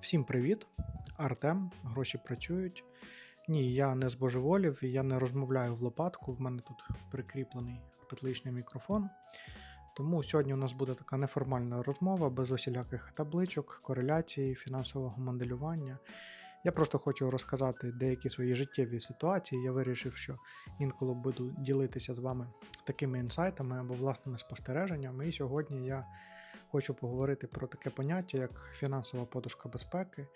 Всім привіт! Артем, гроші працюють. Ні, я не збожеволів, я не розмовляю в лопатку. В мене тут прикріплений петличний мікрофон. Тому сьогодні у нас буде така неформальна розмова без усіляких табличок, кореляції, фінансового моделювання. Я просто хочу розказати деякі свої життєві ситуації. Я вирішив, що інколи буду ділитися з вами такими інсайтами або власними спостереженнями. І сьогодні я хочу поговорити про таке поняття, як фінансова подушка безпеки.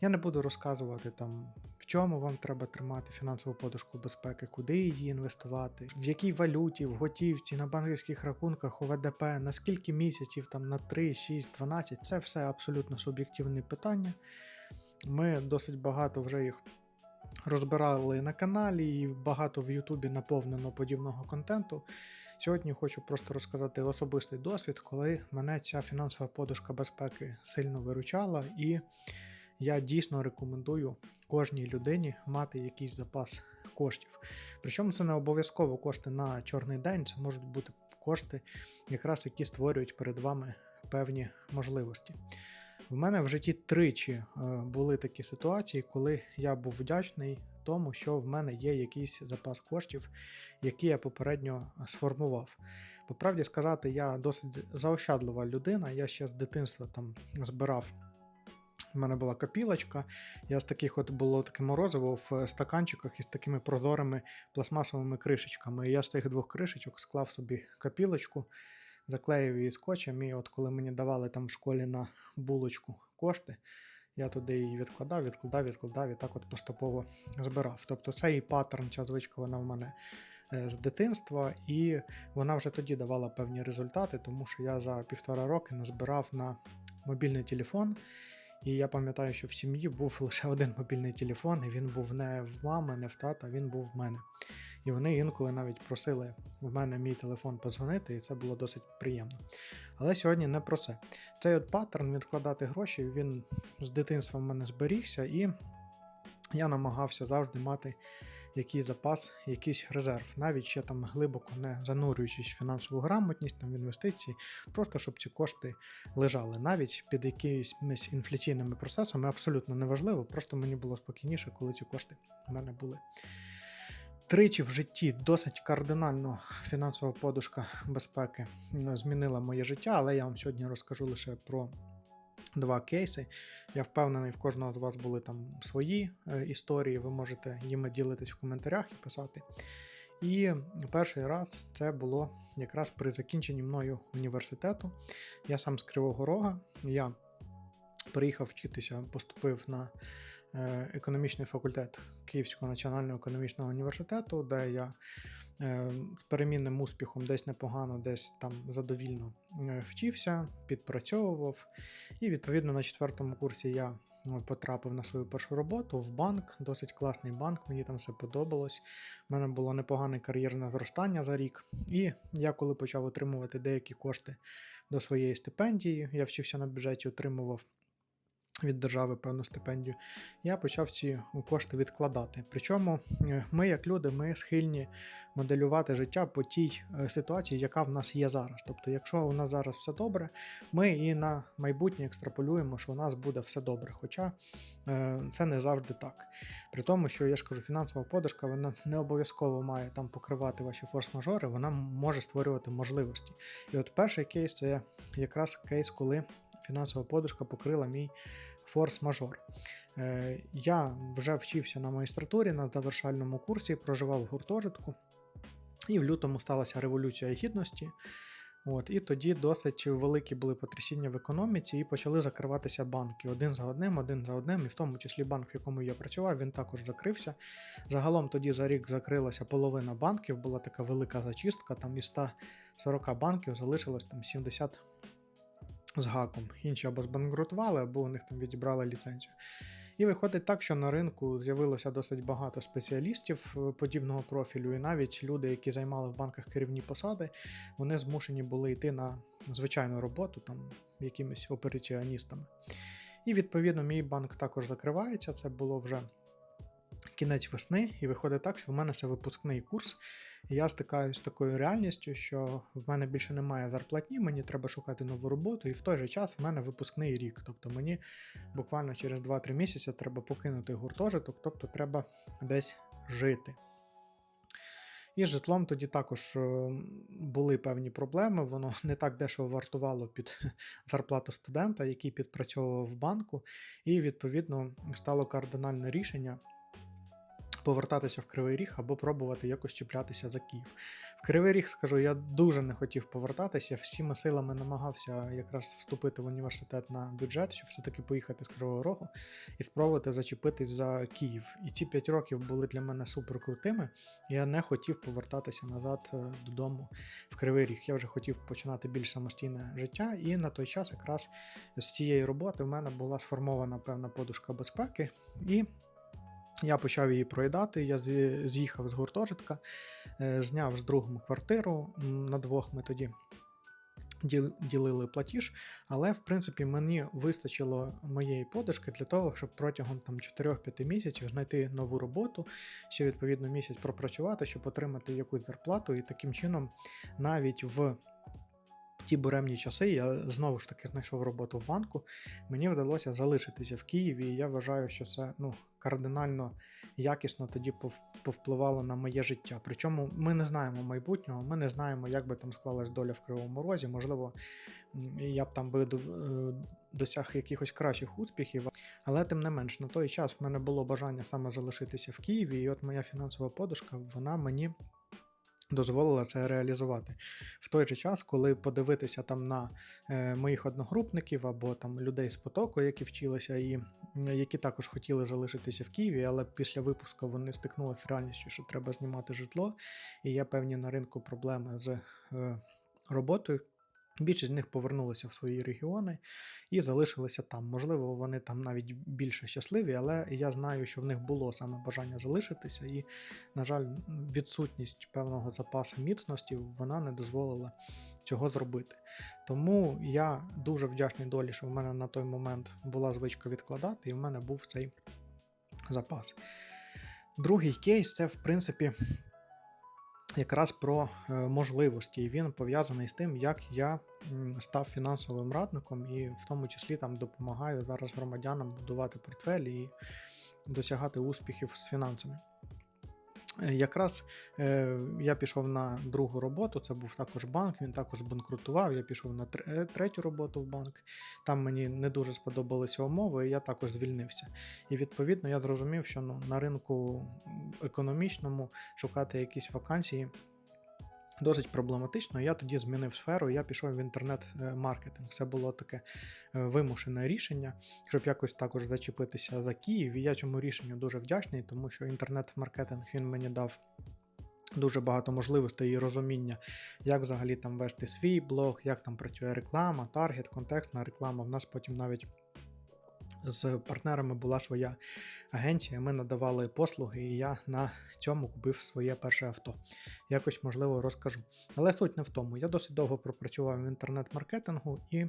Я не буду розказувати там, в чому вам треба тримати фінансову подушку безпеки, куди її інвестувати, в якій валюті, в готівці, на банківських рахунках, у ВДП, на скільки місяців, там на 3, 6, 12. Це все абсолютно суб'єктивні питання. Ми досить багато вже їх розбирали на каналі, і багато в Ютубі наповнено подібного контенту. Сьогодні хочу просто розказати особистий досвід, коли мене ця фінансова подушка безпеки сильно виручала, і я дійсно рекомендую кожній людині мати якийсь запас коштів. Причому це не обов'язково кошти на чорний день, це можуть бути кошти, якраз які створюють перед вами певні можливості. В мене в житті тричі е, були такі ситуації, коли я був вдячний тому, що в мене є якийсь запас коштів, які я попередньо сформував. По правді сказати, я досить заощадлива людина. Я ще з дитинства там збирав. У мене була копілочка, я з таких от було таке морозиво в стаканчиках із такими прозорими пластмасовими кришечками. Я з тих двох кришечок склав собі копілочку, заклеїв її скотчем, і от коли мені давали там в школі на булочку кошти, я туди її відкладав, відкладав, відкладав і так от поступово збирав. Тобто цей паттерн, ця звичка, вона в мене е, з дитинства, і вона вже тоді давала певні результати, тому що я за півтора роки назбирав на мобільний телефон. І я пам'ятаю, що в сім'ї був лише один мобільний телефон, і він був не в мами, не в тата, він був в мене. І вони інколи навіть просили в мене мій телефон подзвонити, і це було досить приємно. Але сьогодні не про це. Цей от паттерн відкладати гроші, він з дитинства в мене зберігся, і я намагався завжди мати якийсь запас, якийсь резерв, навіть ще там глибоко не занурюючись в фінансову грамотність, там в інвестиції, просто щоб ці кошти лежали. Навіть під якимись інфляційними процесами абсолютно неважливо, просто мені було спокійніше, коли ці кошти у мене були. Тричі в житті досить кардинально фінансова подушка безпеки ну, змінила моє життя, але я вам сьогодні розкажу лише про два кейси. Я впевнений, в кожного з вас були там свої е, історії, ви можете їми ділитись в коментарях і писати. І перший раз це було якраз при закінченні мною університету. Я сам з Кривого Рога. Я приїхав вчитися, поступив на е, економічний факультет Київського національного економічного університету, де я з перемінним успіхом десь непогано, десь там задовільно е, вчився, підпрацьовував. І відповідно на четвертому курсі я ну, потрапив на свою першу роботу в банк, досить класний банк, мені там все подобалось. У мене було непогане кар'єрне зростання за рік. І я, коли почав отримувати деякі кошти до своєї стипендії, я вчився на бюджеті, отримував від держави певну стипендію, я почав ці кошти відкладати. Причому е, ми, як люди, ми схильні моделювати життя по тій е, ситуації, яка в нас є зараз. Тобто, якщо у нас зараз все добре, ми і на майбутнє екстраполюємо, що у нас буде все добре. Хоча е, це не завжди так. При тому, що я ж кажу, фінансова подушка вона не обов'язково має там покривати ваші форс-мажори, вона може створювати можливості. І от перший кейс це якраз кейс, коли фінансова подушка покрила мій форс-мажор. Е, Я вже вчився на магістратурі на завершальному курсі, проживав в гуртожитку, і в лютому сталася революція гідності. От, І тоді досить великі були потрясіння в економіці, і почали закриватися банки один за одним, один за одним, і в тому числі банк, в якому я працював, він також закрився. Загалом тоді за рік закрилася половина банків, була така велика зачистка, там із 140 банків залишилось там 70 з гаком. Інші або збанкрутували, або у них там відібрали ліцензію. І виходить так, що на ринку з'явилося досить багато спеціалістів е, подібного профілю, і навіть люди, які займали в банках керівні посади, вони змушені були йти на звичайну роботу, там якимись операціоністами. І відповідно мій банк також закривається. Це було вже кінець весни, і виходить так, що в мене це випускний курс. І я стикаюся з такою реальністю, що в мене більше немає зарплатні, мені треба шукати нову роботу, і в той же час в мене випускний рік. Тобто мені буквально через 2-3 місяці треба покинути гуртожиток, тобто треба десь жити. І з житлом тоді також е, були певні проблеми. Воно не так дешево вартувало під зарплату студента, який підпрацьовував в банку, і відповідно стало кардинальне рішення повертатися в Кривий Ріг або пробувати якось чіплятися за Київ. В Кривий Ріг, скажу, я дуже не хотів повертатися. Всіма силами намагався якраз вступити в університет на бюджет, щоб все-таки поїхати з Кривого Рогу і спробувати зачепитись за Київ. І ці 5 років були для мене супер крутими. Я не хотів повертатися назад е, додому в Кривий Ріг. Я вже хотів починати більш самостійне життя, і на той час якраз з цієї роботи в мене була сформована певна подушка безпеки. І я почав її проїдати. Я з'їхав з гуртожитка, е, зняв з другом квартиру. На двох ми тоді ділили платіж, але в принципі мені вистачило моєї подушки для того, щоб протягом там 4-5 місяців знайти нову роботу, ще відповідно місяць пропрацювати, щоб отримати якусь зарплату, і таким чином навіть в ті буремні часи я знову ж таки знайшов роботу в банку. Мені вдалося залишитися в Києві, і я вважаю, що це ну, кардинально якісно тоді повпливало на моє життя. Причому ми не знаємо майбутнього, ми не знаємо, як би там склалась доля в Кривому Розі. Можливо, я б там би е, досяг якихось кращих успіхів, але тим не менш, на той час в мене було бажання саме залишитися в Києві, і от моя фінансова подушка, вона мені дозволила це реалізувати. В той же час, коли подивитися там на е, моїх одногрупників або там людей з потоку, які вчилися, і які також хотіли залишитися в Києві, але після випуску вони стикнулися з реальністю, що треба знімати житло, і є певні на ринку проблеми з е, роботою. Більшість з них повернулися в свої регіони і залишилися там. Можливо, вони там навіть більше щасливі, але я знаю, що в них було саме бажання залишитися, і, на жаль, відсутність певного запасу міцності вона не дозволила цього зробити. Тому я дуже вдячний долі, що в мене на той момент була звичка відкладати, і в мене був цей запас. Другий кейс це, в принципі, якраз про е, можливості. І він пов'язаний з тим, як я став фінансовим радником, і в тому числі там допомагаю зараз громадянам будувати портфель і досягати успіхів з фінансами. Е, Якраз е, я пішов на другу роботу, це був також банк, він також банкрутував. Я пішов на е, третю роботу в банк. Там мені не дуже сподобалися умови, і я також звільнився. І відповідно я зрозумів, що ну, на ринку економічному шукати якісь вакансії досить проблематично. Я тоді змінив сферу, я пішов в інтернет-маркетинг. Це було таке е, вимушене рішення, щоб якось також зачепитися за Київ. І я цьому рішенню дуже вдячний, тому що інтернет-маркетинг він мені дав. Дуже багато можливостей і розуміння, як взагалі там вести свій блог, як там працює реклама, таргет, контекстна реклама. В нас потім навіть з партнерами була своя агенція. Ми надавали послуги, і я на цьому купив своє перше авто. Якось можливо розкажу. Але суть не в тому. Я досить довго пропрацював в інтернет-маркетингу і.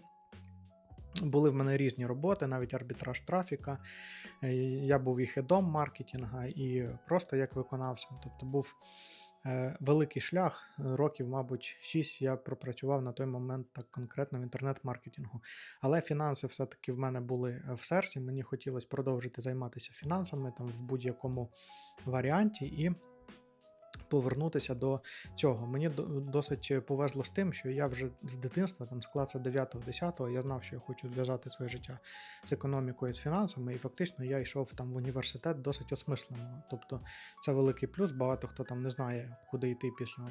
Були в мене різні роботи, навіть арбітраж трафіка. Е, Я був і хедом маркетинга, і просто як виконавцем. Тобто був великий шлях, років, мабуть, 6 я пропрацював на той момент так конкретно в інтернет-маркетингу. Але фінанси все-таки в мене були е, в серці. Мені хотілося продовжити займатися фінансами там в будь-якому варіанті і повернутися до цього. Мені до- досить повезло з тим, що я вже з дитинства, там з класу 9-10, я знав, що я хочу зв'язати своє життя з економікою, з фінансами, і фактично я йшов там в університет досить осмислено. Тобто це великий плюс. Багато хто там не знає, куди йти після.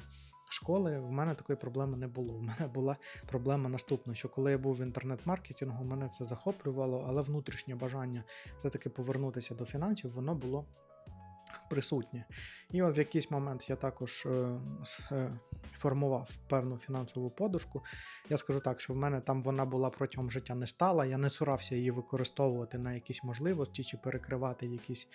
Школи в мене такої проблеми не було. У мене була проблема наступна: що коли я був в інтернет-маркетингу, мене це захоплювало, але внутрішнє бажання все-таки повернутися до фінансів, воно було присутнє. І от в якийсь момент я також е, е, формував певну фінансову подушку. Я скажу так, що в мене там вона була протягом життя не стала. Я не цурався її використовувати на якісь можливості чи перекривати якісь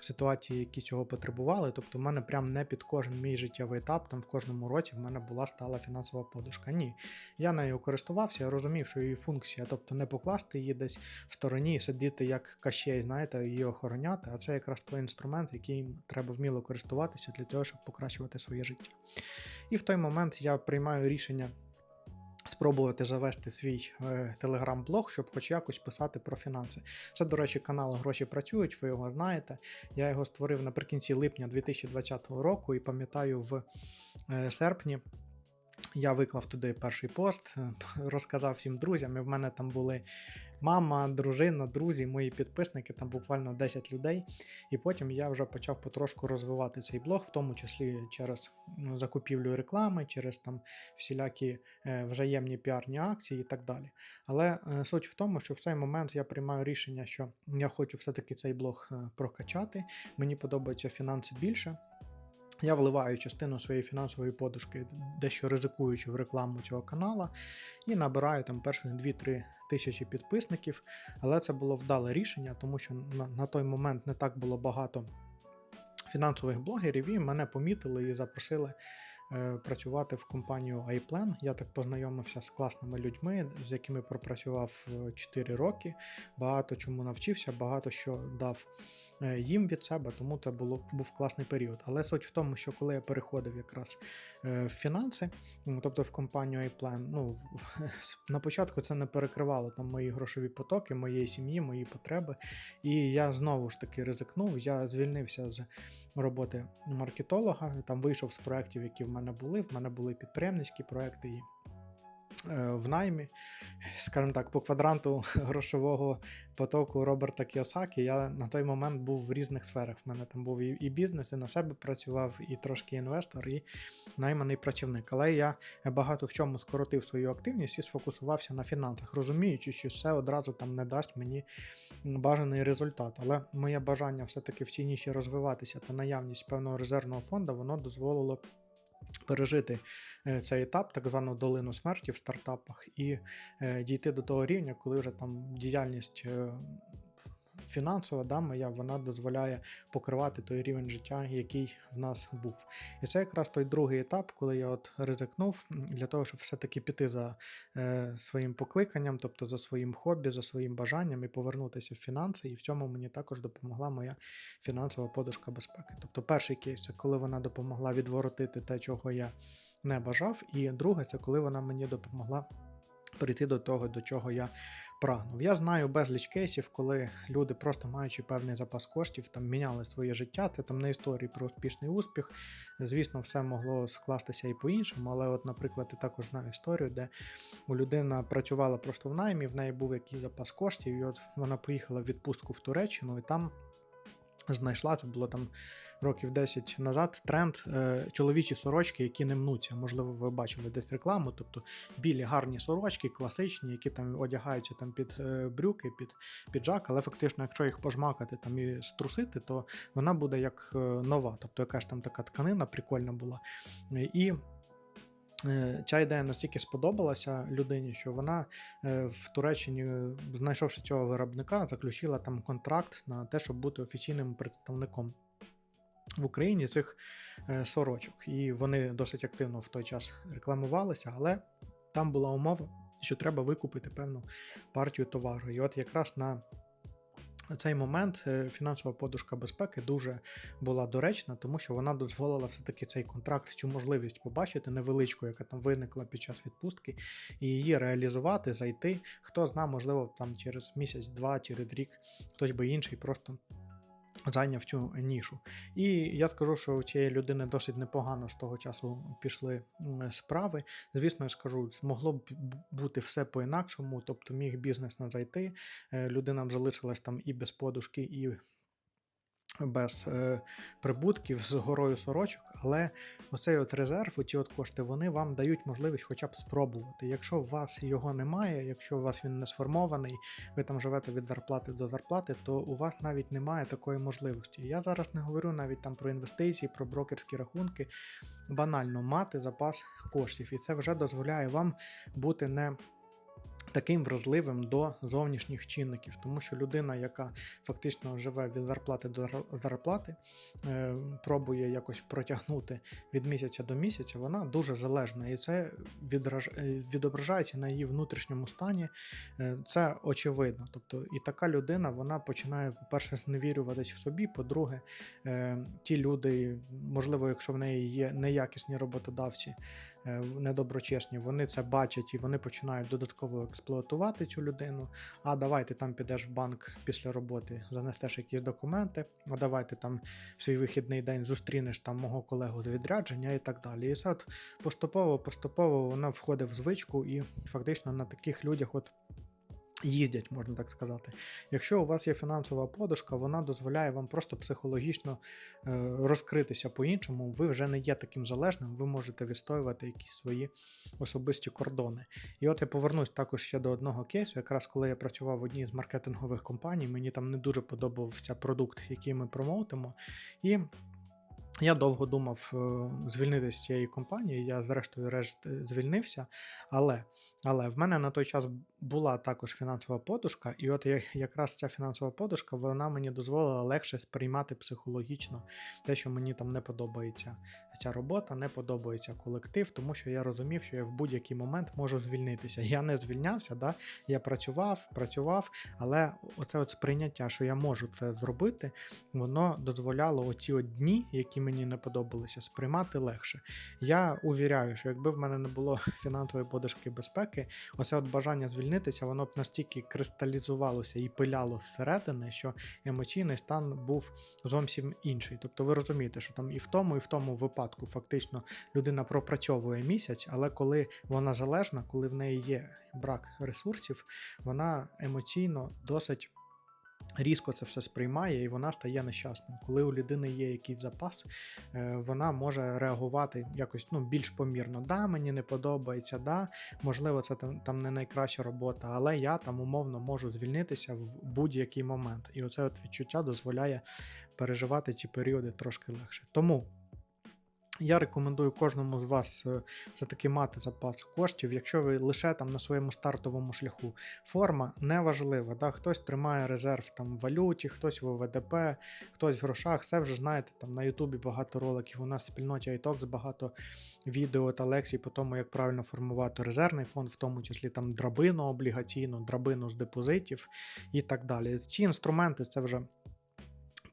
ситуації, які цього потребували. Тобто, в мене прям не під кожен мій життєвий етап, там в кожному році в мене була стала фінансова подушка. Ні. Я нею користувався, я розумів, що її функція, тобто не покласти її десь в стороні сидіти як кащей, знаєте, її охороняти. А це якраз той інструмент, який треба вміло користуватися для того, щоб покращувати своє життя. І в той момент я приймаю рішення. Спробувати завести свій е, телеграм-блог, щоб хоч якось писати про фінанси. Це, до речі, канал Гроші працюють, ви його знаєте. Я його створив наприкінці липня 2020 року і пам'ятаю, в е, серпні я виклав туди перший пост, е, розказав всім друзям. І в мене там були мама, дружина, друзі, мої підписники, там буквально 10 людей. І потім я вже почав потрошку розвивати цей блог, в тому числі через ну, закупівлю реклами, через там всілякі е, взаємні піарні акції і так далі. Але е, суть в тому, що в цей момент я приймаю рішення, що я хочу все-таки цей блог е, прокачати. Мені подобаються фінанси більше. Я вливаю частину своєї фінансової подушки, дещо ризикуючи в рекламу цього канала, і набираю там перших 2-3 тисячі підписників. Але це було вдале рішення, тому що на, на той момент не так було багато фінансових блогерів, і мене помітили і запросили е, працювати в компанію iPlan. Я так познайомився з класними людьми, з якими пропрацював 4 роки. Багато чому навчився, багато що дав е, їм від себе, тому це було, був класний період. Але суть в тому, що коли я переходив якраз е, в фінанси, тобто в компанію iPlan, ну на початку це не перекривало там мої грошові потоки, моєї сім'ї, мої потреби. І я знову ж таки ризикнув. Я звільнився з роботи маркетолога, там вийшов з проєктів, які в мене були. В мене були підприємницькі проекти і е, в наймі, скажімо так, по квадранту грошового потоку Роберта Кіосакі, я на той момент був в різних сферах. В мене там був і, бізнес, і на себе працював, і трошки інвестор, і найманий працівник. Але я багато в чому скоротив свою активність і сфокусувався на фінансах, розуміючи, що це одразу там не дасть мені бажаний результат. Але моє бажання все-таки в цій ніші розвиватися та наявність певного резервного фонду, воно дозволило пережити е, цей етап, так звану долину смерті в стартапах, і е, дійти до того рівня, коли вже там діяльність. Фінансова да, моя вона дозволяє покривати той рівень життя, який в нас був. І це якраз той другий етап, коли я от ризикнув для того, щоб все-таки піти за е, своїм покликанням, тобто за своїм хобі, за своїм бажанням і повернутися в фінанси. І в цьому мені також допомогла моя фінансова подушка безпеки. Тобто, перший кейс це коли вона допомогла відворотити те, чого я не бажав. І друге, це коли вона мені допомогла перейти до того, до чого я прагнув. Я знаю безліч кейсів, коли люди, просто маючи певний запас коштів, там міняли своє життя. Це там не історії про успішний успіх. Звісно, все могло скластися і по-іншому, але, от, наприклад, я також знаю історію, де у людина працювала просто в наймі, в неї був якийсь запас коштів, і от вона поїхала в відпустку в Туреччину і там. Знайшла це було там років 10 назад тренд е, чоловічі сорочки, які не мнуться. Можливо, ви бачили десь рекламу, тобто білі гарні сорочки, класичні, які там одягаються там під е, брюки, під піджак, але фактично, якщо їх пожмакати там і струсити, то вона буде як е, нова. Тобто якась там така тканина прикольна була. І Ця ідея настільки сподобалася людині, що вона в Туреччині, знайшовши цього виробника, заключила там контракт на те, щоб бути офіційним представником в Україні цих е, сорочок. І вони досить активно в той час рекламувалися, але там була умова, що треба викупити певну партію товару. І от якраз на цей момент е, фінансова подушка безпеки дуже була доречна, тому що вона дозволила все-таки цей контракт, цю можливість побачити невеличку, яка там виникла під час відпустки, і її реалізувати, зайти. Хто зна, можливо, там через місяць-два, через рік хтось би інший просто зайняв цю нішу. І я скажу, що у цієї людини досить непогано з того часу пішли справи. Звісно, я скажу, могло б бути все по-інакшому, тобто міг бізнес не зайти. Людинам людина залишилась там і без подушки, і без е, прибутків з горою сорочок, але оцей от резерв, оці от кошти, вони вам дають можливість хоча б спробувати. Якщо у вас його немає, якщо у вас він не сформований, ви там живете від зарплати до зарплати, то у вас навіть немає такої можливості. Я зараз не говорю навіть там про інвестиції, про брокерські рахунки. Банально мати запас коштів, і це вже дозволяє вам бути не таким вразливим до зовнішніх чинників, тому що людина, яка фактично живе від зарплати до зарплати, е, пробує якось протягнути від місяця до місяця, вона дуже залежна, і це е, відображається на її внутрішньому стані. Е, Це очевидно. Тобто, і така людина вона починає, по-перше, зневірюватись в собі. По-друге, ті люди, можливо, якщо в неї є неякісні роботодавці, недоброчесні, вони це бачать і вони починають додатково експлуатувати цю людину. А давай ти там підеш в банк після роботи, занесеш якісь документи, а давай ти там в свій вихідний день зустрінеш там мого колегу з відрядження і так далі. І це от поступово, поступово вона входить в звичку, і фактично на таких людях от. Їздять, можна так сказати. Якщо у вас є фінансова подушка, вона дозволяє вам просто психологічно е, розкритися по-іншому. Ви вже не є таким залежним, ви можете відстоювати якісь свої особисті кордони. І от я повернусь також ще до одного кейсу. Якраз коли я працював в одній з маркетингових компаній, мені там не дуже подобався продукт, який ми промоутимо. І я довго думав е, звільнитися з цієї компанії. Я, зрештою, решт е, звільнився. Але, але в мене на той час була також фінансова подушка, і от якраз ця фінансова подушка вона мені дозволила легше сприймати психологічно те, що мені там не подобається ця робота, не подобається колектив, тому що я розумів, що я в будь-який момент можу звільнитися. Я не звільнявся, да? я працював, працював, але оце от сприйняття, що я можу це зробити, воно дозволяло оці от дні, які мені не подобалися, сприймати легше. Я увіряю, що якби в мене не було фінансової подушки безпеки, оце от бажання звільнитися, воно б настільки кристалізувалося і пиляло зсередини, що емоційний стан був зовсім інший. Тобто ви розумієте, що там і в тому, і в тому випадку фактично людина пропрацьовує місяць, але коли вона залежна, коли в неї є брак ресурсів, вона емоційно досить. Різко це все сприймає і вона стає нещасною. Коли у людини є якийсь запас, е, вона може реагувати якось ну, більш помірно. Да, мені не подобається, да, можливо, це там, там не найкраща робота, але я там умовно можу звільнитися в будь-який момент. І оце от відчуття дозволяє переживати ці періоди трошки легше. Тому. Я рекомендую кожному з вас е, все-таки мати запас коштів, якщо ви лише там на своєму стартовому шляху. Форма неважлива. Да? Хтось тримає резерв там в валюті, хтось в ОВДП, хтось в грошах. Це вже знаєте, там на Ютубі багато роликів. У нас в спільноті iTalks багато відео та лекцій по тому, як правильно формувати резервний фонд, в тому числі там драбину облігаційну, драбину з депозитів і так далі. Ці інструменти це вже.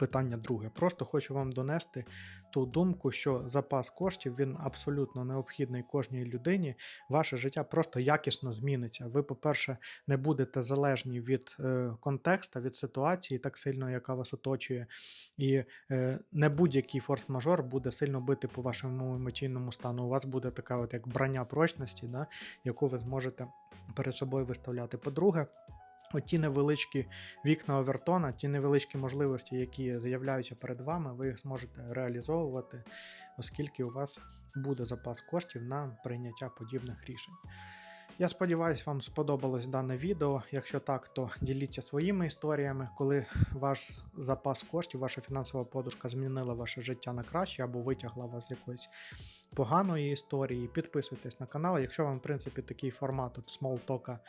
Питання друге. Просто хочу вам донести ту думку, що запас коштів він абсолютно необхідний кожній людині. Ваше життя просто якісно зміниться. Ви, по-перше, не будете залежні від е, контекста, від ситуації, так сильно, яка вас оточує, і е, не будь-який форс-мажор буде сильно бити по вашому емоційному стану. У вас буде така, от як броня прочності, да, яку ви зможете перед собою виставляти. По-друге, Оті невеличкі вікна Овертона, ті невеличкі можливості, які з'являються перед вами, ви їх зможете реалізовувати, оскільки у вас буде запас коштів на прийняття подібних рішень. Я сподіваюся, вам сподобалось дане відео. Якщо так, то діліться своїми історіями, коли ваш запас коштів, ваша фінансова подушка змінила ваше життя на краще або витягла вас з якоїсь поганої історії. Підписуйтесь на канал. Якщо вам, в принципі, такий формат смолтока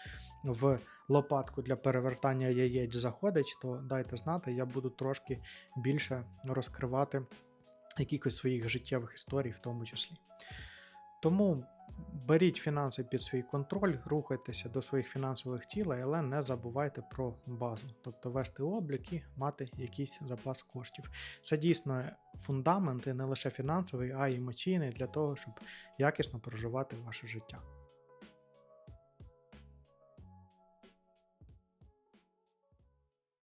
в лопатку для перевертання яєць заходить, то дайте знати, я буду трошки більше розкривати якихось своїх життєвих історій, в тому числі. Тому беріть фінанси під свій контроль, рухайтеся до своїх фінансових цілей, але не забувайте про базу, тобто вести облік і мати якийсь запас коштів. Це дійсно фундамент і не лише фінансовий, а й емоційний для того, щоб якісно проживати ваше життя.